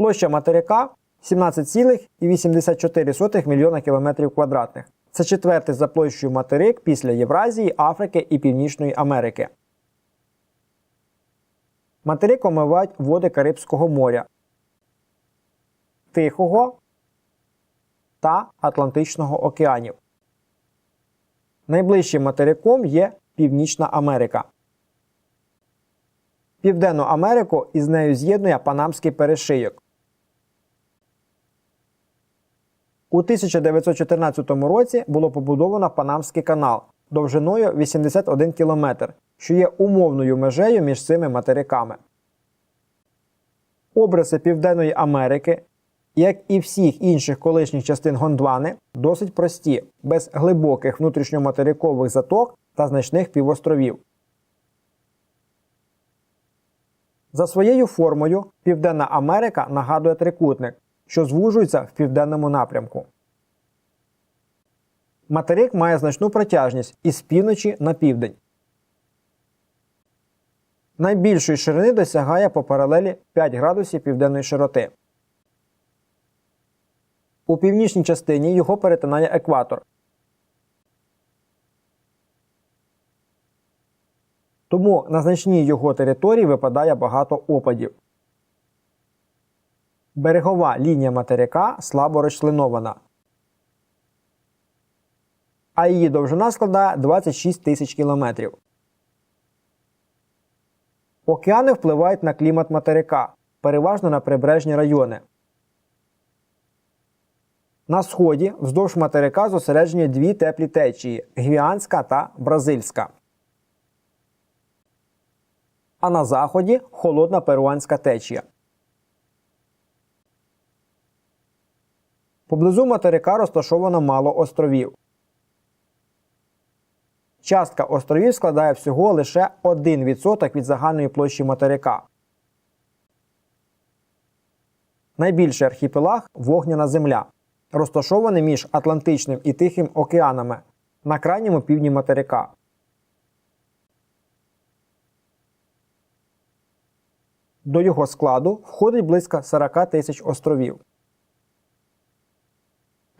Площа материка 17,84 мільйона кілометрів квадратних. Це четвертий за площею материк після Євразії, Африки і Північної Америки. Материк омивають води Карибського моря, Тихого та Атлантичного океанів. Найближчим материком є Північна Америка. Південну Америку із нею з'єднує Панамський перешийок. У 1914 році було побудовано Панамський канал довжиною 81 км, що є умовною межею між цими материками. Обриси Південної Америки, як і всіх інших колишніх частин Гондвани, досить прості, без глибоких внутрішньоматерикових заток та значних півостровів. За своєю формою Південна Америка нагадує трикутник, що звужується в південному напрямку. Материк має значну протяжність із півночі на південь. Найбільшої ширини досягає по паралелі 5 градусів південної широти. У північній частині його перетинає екватор. Тому на значній його території випадає багато опадів. Берегова лінія материка слабо розчленована, а її довжина складає 26 тисяч кілометрів. Океани впливають на клімат материка, переважно на прибережні райони. На сході вздовж материка зосереджені дві теплі течії гвіанська та бразильська. А на заході холодна перуанська течія. Поблизу материка розташовано мало островів. Частка островів складає всього лише 1% від загальної площі материка. Найбільший архіпелаг вогняна земля, розташований між Атлантичним і Тихим океанами на крайньому півдні материка. До його складу входить близько 40 тисяч островів.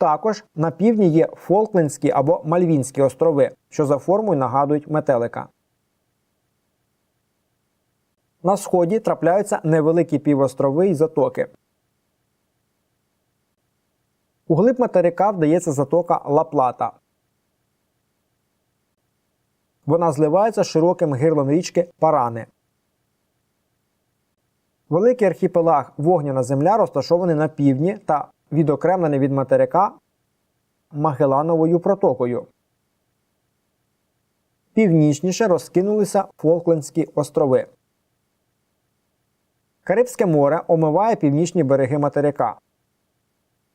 Також на півдні є Фолклендські або Мальвінські острови, що за формою нагадують метелика. На сході трапляються невеликі півострови й затоки. У глиб материка вдається затока Ла-Плата. Вона зливається широким гирлом річки Парани. Великий архіпелаг Вогняна земля розташований на півдні та відокремлений від материка Магелановою протокою. Північніше розкинулися Фолклендські острови. Карибське море омиває північні береги материка.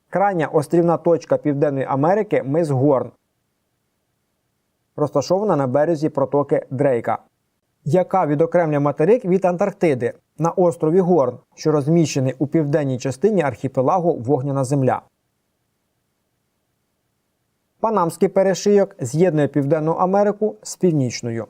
Крайня острівна точка Південної Америки мис Горн, розташована на березі протоки Дрейка, яка відокремлює материк від Антарктиди на острові Горн, що розміщений у південній частині архіпелагу Вогняна Земля. Панамський перешийок з'єднує Південну Америку з Північною.